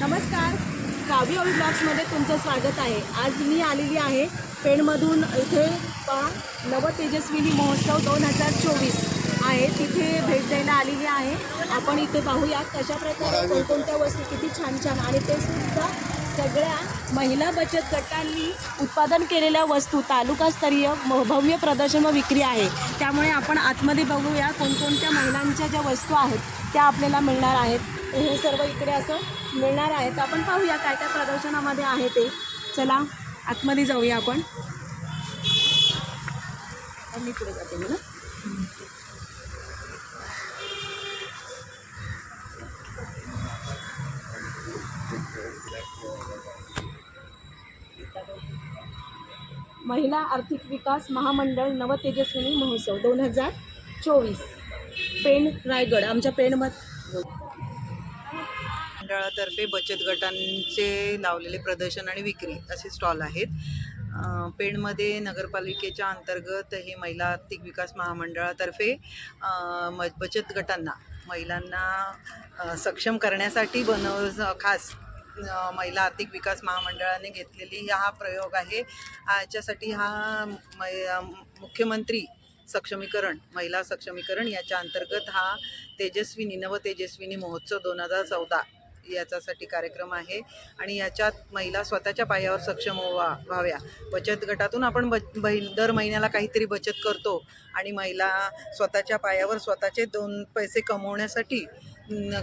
नमस्कार. काव्य ऑइल ब्लॉग्समध्ये तुमचं स्वागत आहे. आज मी आलेली आहे पेणमधून इथे पहा नव तेजस्विनी महोत्सव दोन हजार चोवीस आहे. तिथे भेट द्यायला आलेली आहे. आपण इथे पाहूया कशा प्रकारे कोणकोणत्या वस्तू किती छान छान आणि ते सुद्धा सगळ्या महिला बचत गटांनी उत्पादन केलेल्या वस्तू तालुकास्तरीय भव्य प्रदर्शन व विक्री आहे. त्यामुळे आपण आतमध्ये बघूया कोणकोणत्या महिलांच्या ज्या वस्तू आहेत त्या आपल्याला मिळणार आहेत. हे सर्व इकडे असं मिळणार आहे. तर आपण पाहूया काय काय प्रदर्शनामध्ये आहे ते. चला आतमध्ये जाऊया आपण. मी पुढे जाते मला महिला आर्थिक विकास महामंडळ नवतेजस्विनी महोत्सव दोन हजार चोवीस. पेण रायगड आमच्या पेणमध्ये मंडळातर्फे बचत गटांचे लावलेले प्रदर्शन आणि विक्री असे स्टॉल आहेत. पेणमध्ये नगरपालिकेच्या अंतर्गत हे महिला आर्थिक विकास महामंडळातर्फे म बचत गटांना महिलांना सक्षम करण्यासाठी बनव खास महिला आर्थिक विकास महामंडळाने घेतलेली हा प्रयोग आहे. याच्यासाठी हा मै- मुख्यमंत्री सक्षमीकरण महिला सक्षमीकरण याच्या अंतर्गत हा तेजस्विनी नव तेजस्विनी महोत्सव दोन हजार चौदा याच्यासाठी कार्यक्रम आहे. आणि याच्यात महिला स्वतःच्या पायावर सक्षम व्हा व्हाव्या. बचत गटातून आपण ब दर महिन्याला काहीतरी बचत करतो. आणि महिला स्वतःच्या पायावर स्वतःचे दोन पैसे कमवण्यासाठी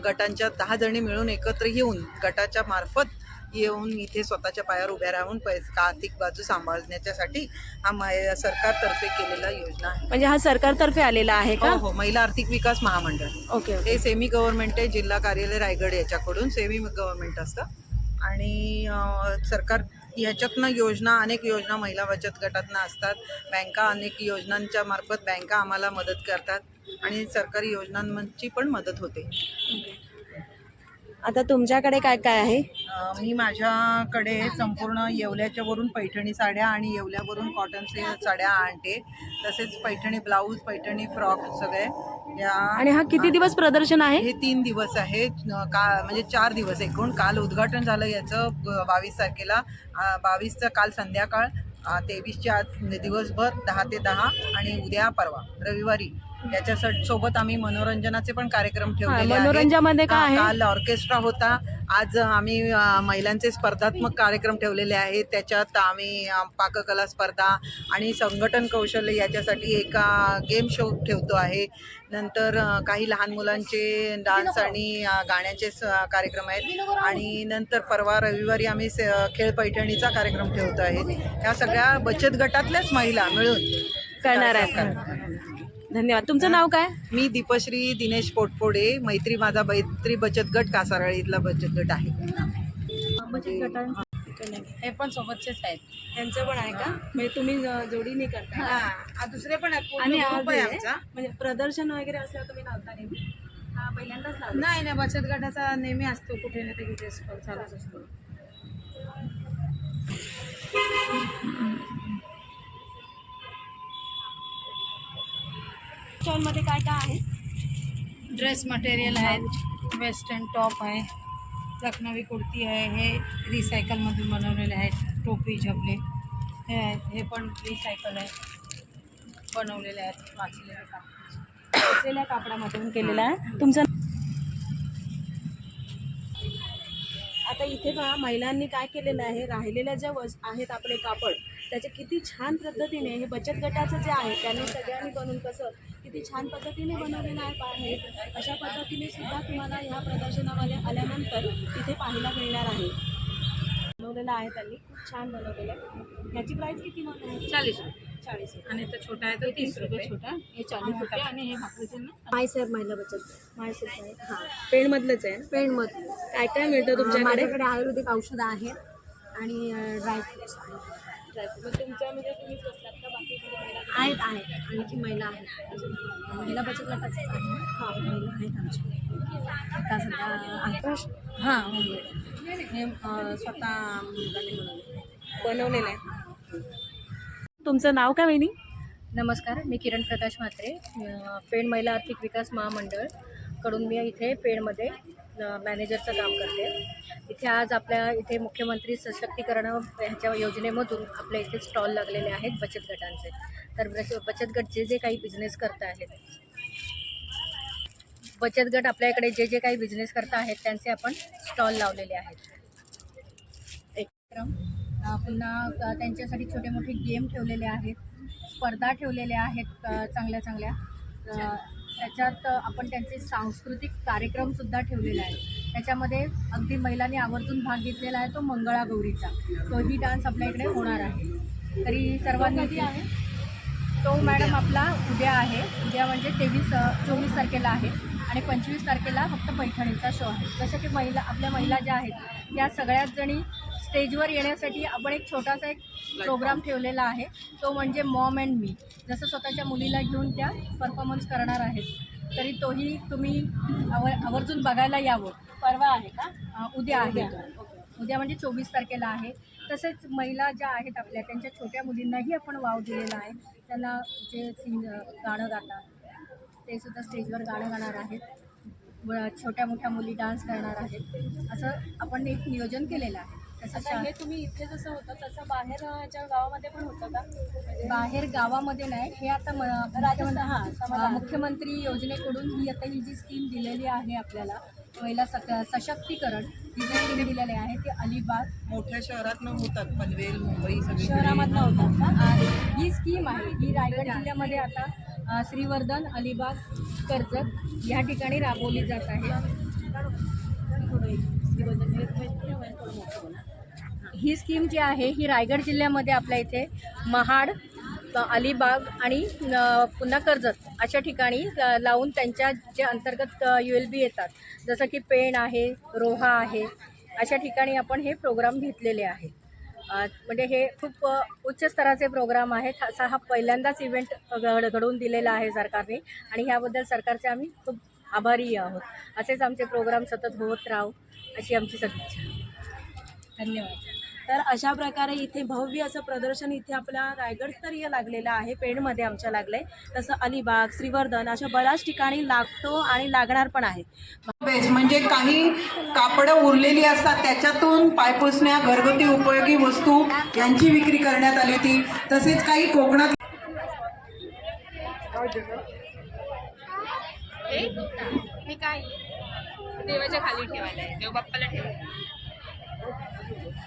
गटांच्या दहा जणी मिळून एकत्र येऊन गटाच्या मार्फत येऊन इथे स्वतःच्या पायावर उभ्या राहून पैसे आर्थिक बाजू सांभाळण्याच्यासाठी हा मा- सरकारतर्फे केलेला योजना आहे. म्हणजे हा सरकारतर्फे आलेला आहे का? हो हो. महिला आर्थिक विकास महामंडळ. Okay okay. हे सेमी गव्हर्नमेंट आहे जिल्हा कार्यालय रायगड याच्याकडून सेमी गव्हर्नमेंट असतं. आणि अं, सरकार ह्याच्यातनं योजना अनेक योजना महिला बचत गटातनं असतात. बँका अनेक योजनांच्या मार्फत बँका आम्हाला मदत करतात. आणि सरकारी योजनांची पण मदत होते. आता तुमच्याकडे काय काय आहे? अं, मी माझ्याकडे संपूर्ण येवल्याच्या वरून पैठणी साड्या आणि येवल्यावरून कॉटनचे साड्या आणते. तसेच पैठणी ब्लाऊज पैठणी फ्रॉक सगळे. या आणि हा किती दिवस प्रदर्शन आहे? हे तीन दिवस आहे. न- का म्हणजे चार दिवस एकूण. काल उद्घाटन झालं याचं बावीस तारखेला. आ, बावीसचं काल संध्याकाळ तेवीसच्या आज दिवसभर दहा ते दहा आणि उद्या परवा रविवारी. याच्या स- सोबत आम्ही मनोरंजनाचे पण कार्यक्रम ठेवलेले आहेत. मनोरंजनामध्ये काय आहे? काल ऑर्केस्ट्रा होता. आज आम्ही महिलांचे स्पर्धात्मक कार्यक्रम ठेवलेले आहेत. त्याच्यात आम्ही पाककला स्पर्धा आणि संघटन कौशल्य याच्यासाठी एका गेम शो ठेवतो आहे. नंतर काही लहान मुलांचे डान्स आणि गाण्याचे कार्यक्रम आहेत. आणि नंतर परवा रविवारी आम्ही खेळ पैठणीचा कार्यक्रम ठेवतो आहे. ह्या सगळ्या बचत गटातल्याच महिला मिळून करणार कार्यक्रम आहे करतात. धन्यवाद. तुमचं नाव काय? मी दीपश्री दिनेश पोटपोडे मैत्री माझा मैत्री बचत गट कासाराळीतला बचत गट आहे. बचत गटांचं हे पण सोबतचेच आहेत. त्यांचं पण आहे का? म्हणजे तुम्ही जोडीने करता हा. दुसरे पण आहेत. आणि आहे आमचा. म्हणजे प्रदर्शन वगैरे असल्यावर तुम्ही लावता नेहमी? हा पहिल्यांदाच लावला नाही नाही बचत गटाचा नेहमी असतो. कुठे ना ते कुठे चालूच असतो. स्टॉलमध्ये काय काय आहे? ड्रेस मटेरियल आहेत वेस्टर्न टॉप आहे लखनवी कुर्ती आहे हे रिसायकलमधून बनवलेले आहेत टोपी झबले. हे आहेत हे पण रिसायकल आहे. बनवलेले आहेत वाचलेले कापड कापडामधून केलेला आहे. तुमचं आता इथे पहा महिलांनी काय केलेलं आहे? राहिलेल्या ज्या वस आहेत आपले कापड त्याचे किती छान पद्धतीने हे बचत गटाचं जे आहे त्यांनी सगळ्यांनी बनवून कसं किती छान पद्धतीने बनवलेलं आहे अशा पद्धतीने सुद्धा तुम्हाला ह्या प्रदर्शनामध्ये आल्यानंतर इथे पाहायला मिळणार आहे. बनवलेलं आहे त्यांनी खूप छान बनवलेलं आहे. ह्याची प्राईस किती म्हणून आहे? चाळीस रुपये. चाळीस आणि तो छोटा आहे तो तीस रुपये छोटा हे चाळीस रुपये आणि हे भाकरीचे ना मायसर महिला बचत. मायसर आहे हां. पेणमधलंच आहे पेणमध्ये काय काय मिळतं तुमच्याकडे? माझ्याकडे आयुर्वेदिक औषधं आहेत आणि ड्रायफ्रुट्स आहेत. ड्रायफ्रूट मग तुमच्या म्हणजे तुम्हीच बसलात का? बाकी कोणी महिला आहेत आहेत. आणखी महिला आहेत. महिला बचत गटाचेच आहे हां. महिला आहेत आमच्या. आता सध्या आहेत. हां हे अं, स्वतः बनवलेलं आहे. तुमचं नाव काय वहिनी? नमस्कार मी किरण प्रकाश म्हात्रे अं, पेण महिला आर्थिक विकास महामंडळ. कडून मी इथे पेणमध्ये मॅनेजरचं काम करते. इथे आज आपल्या इथे मुख्यमंत्री सशक्तीकरण ह्याच्या योजनेमधून आपल्या इथे स्टॉल लागलेले आहेत बचत गटांचे. तर बचत गट जे जे काही बिझनेस करत आहेत बचत गट आपल्याकडे जे जे काही बिझनेस करत आहेत त्यांचे आपण स्टॉल लावलेले आहेत. एक पुन्हा त्यांच्यासाठी छोटे मोठे गेम ठेवलेले आहेत स्पर्धा ठेवलेल्या आहेत चांगल्या चांगल्या. त्याच्यात आपण त्यांचे सांस्कृतिक कार्यक्रमसुद्धा ठेवलेले आहेत. त्याच्यामध्ये अगदी महिलांनी आवर्जून भाग घेतलेला आहे तो मंगळागौरीचा तोही डान्स आपल्या इकडे होणार आहे. तरी सर्वांनी आहे? तो मॅडम आपला उद्या आहे. उद्या म्हणजे तेवीस चोवीस तारखेला आहे आणि पंचवीस तारखेला फक्त पैठणीचा शो आहे. जसं की महिला आपल्या महिला ज्या आहेत त्या सगळ्याच जणी स्टेजवर येण्यासाठी आपण एक छोटासा एक प्रोग्राम ठेवलेला आहे. तो म्हणजे मॉम अँड मी. जसं स्वतःच्या मुलीला घेऊन त्या परफॉर्मन्स करणार आहेत तरी तोही तुम्ही आव आवर्जून बघायला यावं. परवा आहे का? उद्या आहे. उद्या. म्हणजे चोवीस तारखेला आहे. तसेच महिला ज्या आहेत आपल्या त्यांच्या छोट्या मुलींनाही आपण वाव दिलेला आहे. त्यांना जे सिंग गाणं गातात ते सुद्धा स्टेजवर गाणं गाणार आहेत. छोट्या मोठ्या मुली डान्स करणार आहेत. असं आपण एक नियोजन केलेलं आहे. आता हे तुम्ही इथे जसं होतं तसं बाहेरच्या गावामध्ये पण होतं का? बाहेर गावामध्ये नाही हे आता हां मुख्यमंत्री योजनेकडून ही आता ही जी स्कीम दिलेली आहे आपल्याला महिला सक सशक्तीकरण ही जी स्कीम दिलेली आहे ती अलिबाग मोठ्या शहरात न होतात पनवेल मुंबई सगळी शहरामधनं होतात ही स्कीम आहे ही रायगड जिल्ह्यामध्ये आता श्रीवर्धन अलिबाग कर्जत या ठिकाणी राबवली जात आहे. ही स्कीम जी आहे ही रायगड जिल्ह्यामध्ये आपल्या इथे महाड अलिबाग आणि पुन्हा कर्जत अशा ठिकाणी लावून त्यांच्या जे अंतर्गत यू एल बी येतात. जसं की पेण आहे रोहा आहे अशा ठिकाणी आपण हे प्रोग्राम घेतलेले आहे. म्हणजे हे खूप उच्च स्तराचे प्रोग्राम आहेत. असा हा पहिल्यांदाच इव्हेंट घड घडवून दिलेला आहे सरकारने आणि ह्याबद्दल सरकारचे आम्ही खूप आभारी आहोत. असेच आमचे प्रोग्राम सतत होत राहू अशी आमची सदिच्छा. धन्यवाद. तर अशा प्रकारे इथे भव्य असं प्रदर्शन इथे आपल्या रायगडस्तरीय लागलेलं आहे पेणमध्ये आमच्या लागलंय. तसं अलिबाग श्रीवर्धन अशा बऱ्याच ठिकाणी लागतो आणि लागणार पण आहे. बेस म्हणजे काही कापडं उरलेली असतात त्याच्यातून पायपुसण्या घरगुती उपयोगी वस्तू यांची विक्री करण्यात आली होती. तसेच काही कोकणात हे काय? देवाच्या खाली ठेवायला आहे. देव बाप्पाला ठेवायला हे देव बाप्पाच्या खाली ठेवायला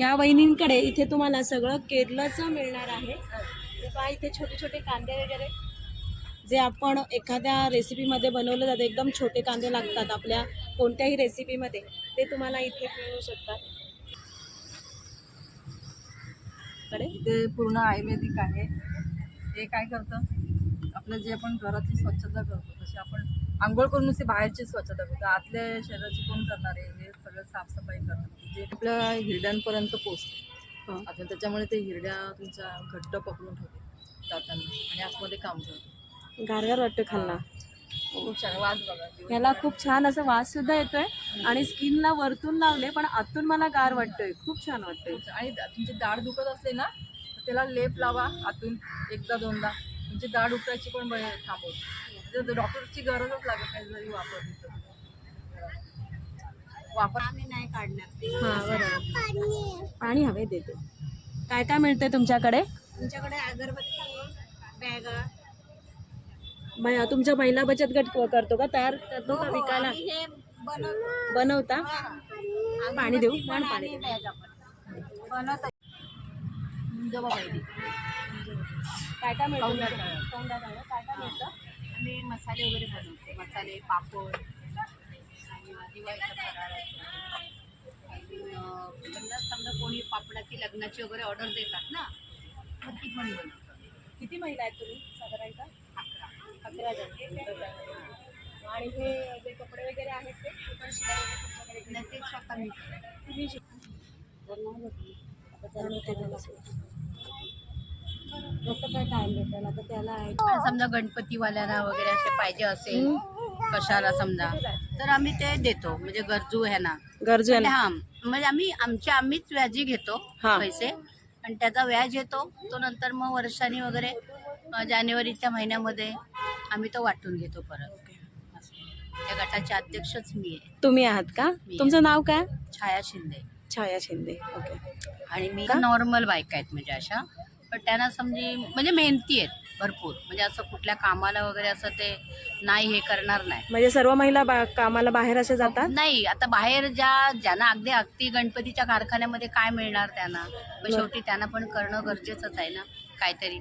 या वहिनींकडे इथे तुम्हाला सगळं केरलाचं मिळणार आहे. पहा इथे छोटे छोटे कांदे वगैरे. जे आपण एखाद्या रेसिपीमध्ये बनवलं जातं एकदम छोटे कांदे लागतात आपल्या कोणत्याही रेसिपीमध्ये ते तुम्हाला इथे मिळू शकतात. इथे ते पूर्ण आयुर्वेदिक आहे. हे काय करतं? आपलं जे आपण घरातली स्वच्छता करतो तशी आपण आंघोळ करून नुसती बाहेरची स्वच्छता करतो. आतल्या शरीराची कोण करणार आहे? हे सगळं साफसफाई करतात जे आपल्या हिरड्यांपर्यंत पोचतं आता त्याच्यामुळे ते हिरड्या तुमच्या घट्ट पकडून ठेवते जाताना आणि आतमध्ये काम करतो गारगार वाटतं खाल्ला. खूप छान वास बघा. ह्याला खूप छान असं वास सुद्धा येतोय आणि स्किनला वरतून लावले पण आतून मला गार वाटतोय. खूप छान वाटतंय. आणि तुमची दाढ दुखत असले ना त्याला लेप लावा आतून. एकदा दोनदा. तुमची दाढ उठायची पण बरे थांबवते. जर डॉक्टरची गरजच लागत नाही जरी वापरली तर वापर हा बरोबर. पाणी हवे देते. काय काय मिळतंय तुमच्याकडे? तुमच्याकडे अगरबत्ती बॅगा. बाया तुमच्या महिला बचत गट करतो का? तयार करतो का? विकायला? हे बनवतो. बनवता? पाणी देऊ? पण पाणी बनवतो. काय काय मिळतं? आहे. काय काय मिळतं? आम्ही मसाले वगैरे बनवतो. मसाले पापड आणि दिवाळीचा फराळ समजा समजा कोणी पापडाची लग्नाची वगैरे ऑर्डर देतात ना मग ती पण बनवतो किती महिला आहेत तुम्ही साधारणतः? अकरा. अकरा जण. आणि हे जे कपडे वगैरे आहेत ते? पण शिलाई वगैरे ते स्वतः मी तुम्ही शिक- आता जाणवते त्याला. कसं काय टाइम भेटेल? आता त्याला आहे. आणि समजा गणपतीवाल्यांना वगैरे असे पाहिजे असेल कशाला समजा तर आम्ही ते देतो. म्हणजे गरजू ह्यांना. गरजू आहे ना? हा म्हणजे आम्ही आमच्या आम्हीच व्याजी घेतो हा. पैसे. आणि त्याचा व्याज येतो. तो नंतर मग वर्षांनी वगैरे अ, जानेवारीच्या महिन्यामध्ये आम्ही तो वाटून घेतो परत. असं. या गटाचे अध्यक्षच मी आहे. तुम्ही आहात का? मी. तुमचं नाव काय? छाया शिंदे. छाया शिंदे. ओके. आणि मी का? नॉर्मल बायका आहेत म्हणजे अशा. पण त्यांना समजी म्हणजे मेहनती आहेत भरपूर. म्हणजे असं कुठल्या कामाला वगैरे असं ते नाही हे करणार नाही. म्हणजे सर्व महिला बा कामाला बाहेर असे जातात? नाही आता बाहेर ज्या ज्यांना अगदी अगदी गणपतीच्या कारखान्यामध्ये काय मिळणार त्यांना? मग शेवटी त्यांना पण करणं गरजेचंच आहे ना काहीतरी.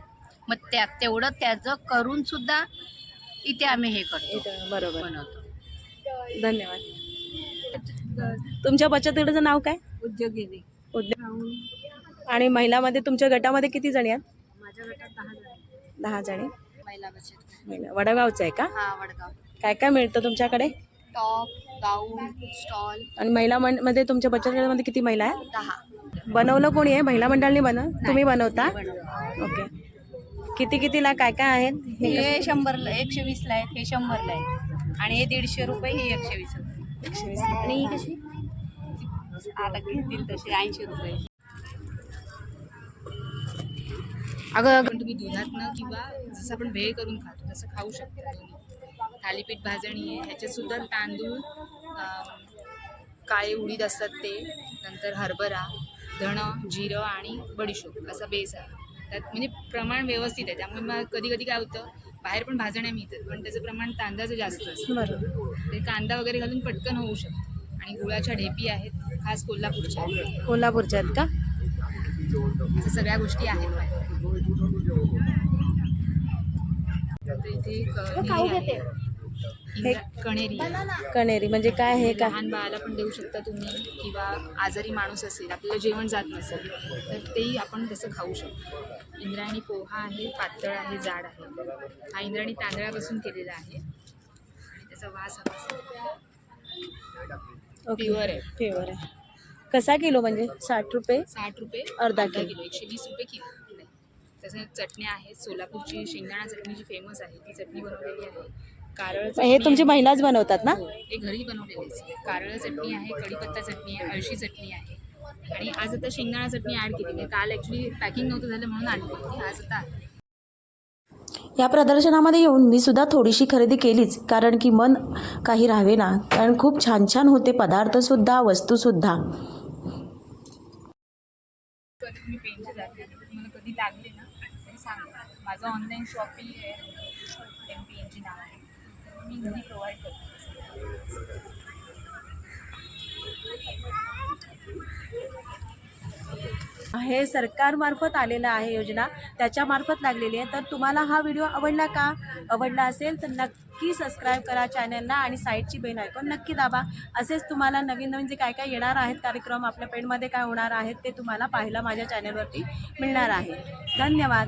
मग त्या तेवढं त्याचं करून सुद्धा इथे आम्ही हे करतो. इथं, बरोबर. बनवतो. धन्यवाद. तुमच्या बचत गटाचं नाव काय? उद्योगिनी. उद्योग आणि महिलामध्ये तुमच्या गटामध्ये किती जणी आहेत? माझ्या गटात दहा जण दहा जणी. महिला बचत महिला. वडगावचं आहे का? हा वडगाव. काय काय मिळतं तुमच्याकडे? Top gown stall. आणि महिला मंडमध्ये तुमच्या बचत गटामध्ये किती महिला आहे दहा. बनवलं कोणी आहे? महिला मंडळाने बनव तुम्ही बनवता. ओके. किती कितीला काय काय आहेत? हे हे शंभरला एकशे वीसला आहेत हे शंभरला आहे आणि हे दीडशे रुपये हे एकशे वीस रुपये. एकशे वीस. आणि ही कशी? आता घेतील तशी ऐंशी रुपये. अगं पण तुम्ही दुधातनं किंवा जसं आपण भेळ करून खातो तसं खाऊ शकता तुम्ही. थालीपीठ भाजणी आहे ह्याच्यात सुद्धा तांदूळ काळे उडीद असतात ते नंतर हरभरा धणं जिरं आणि बडीशोप असा बेस आहे. त्यात म्हणजे प्रमाण व्यवस्थित आहे. त्यामुळे मग कधी कधी काय होतं बाहेर पण भाजण्या मिळतात पण त्याचं प्रमाण तांदळाचं जास्त असतं. ते कांदा वगैरे घालून पटकन होऊ शकतं. आणि गुळाच्या ढेपी आहेत खास कोल्हापूरच्या. कोल्हापूरच्या आहेत का? सगळ्या गोष्टी आहेत माझ्याकडे. तर इथे हे आहे. इंद्रा- कणेरी. आहे. कणेरी म्हणजे काय हे का लहान बाळाला पण देऊ शकता तुम्ही किंवा आजारी माणूस असेल आपल्याला जेवण जात नसेल तर तेही आपण तसं खाऊ शकतो. इंद्रायणी पोहा आहे पातळ आहे जाड आहे. हा इंद्रायणी तांदळापासून केलेला आहे. आणि त्याचा वास हवा असेल प्युअर आहे. प्युअर आहे. कसा किलो म्हणजे? साठ रुपये? साठ रुपये अर्धा किलो. किलो एकशे वीस रुपये किलो. तसं चटण्या आहेत सोलापूरची शेंगदाणा चटणी जी फेमस आहे ती चटणी बनवलेली आहे. कारळ हे चटणी तुमची. महिलाच बनवतात ना? हो, हे घरी बनवलेलेच कारळ चटणी आहे कढीपत्ता चटणी आहे अळशी चटणी आहे. आणि आज आता शेंगदाणा चटणी ॲड केलेली आहे काल ॲक्च्युली पॅकिंग नव्हतं झालं म्हणून आणली होती. आज आता या प्रदर्शनामध्ये येऊन मी सुद्धा थोडीशी खरेदी केलीच कारण की मन काही राहावे ना. कारण खूप छान छान होते पदार्थसुद्धा वस्तूसुद्धा कधी तुम्ही पेनचे दाखले तुम्हाला कधी लागले ना तरी सांगा माझं ऑनलाईन शॉपिंग आहे. एम पी एनची नाव आहे. मी घरी प्रोव्हाइड करतो. हे सरकारमार्फत आलेलं आहे योजना. त्याच्यामार्फत लागलेली आहे. तर तुम्हाला हा व्हिडिओ आवडला का? आवडला असेल तर नक्की सबस्क्राईब करा चॅनलला आणि साईडची बेल ऐकून नक्की दाबा. असेच तुम्हाला नवीन नवीन जे काय काय येणार आहेत कार्यक्रम आपल्या पेणमध्ये काय होणार आहेत ते तुम्हाला पाहायला माझ्या चॅनलवरती मिळणार आहे. धन्यवाद.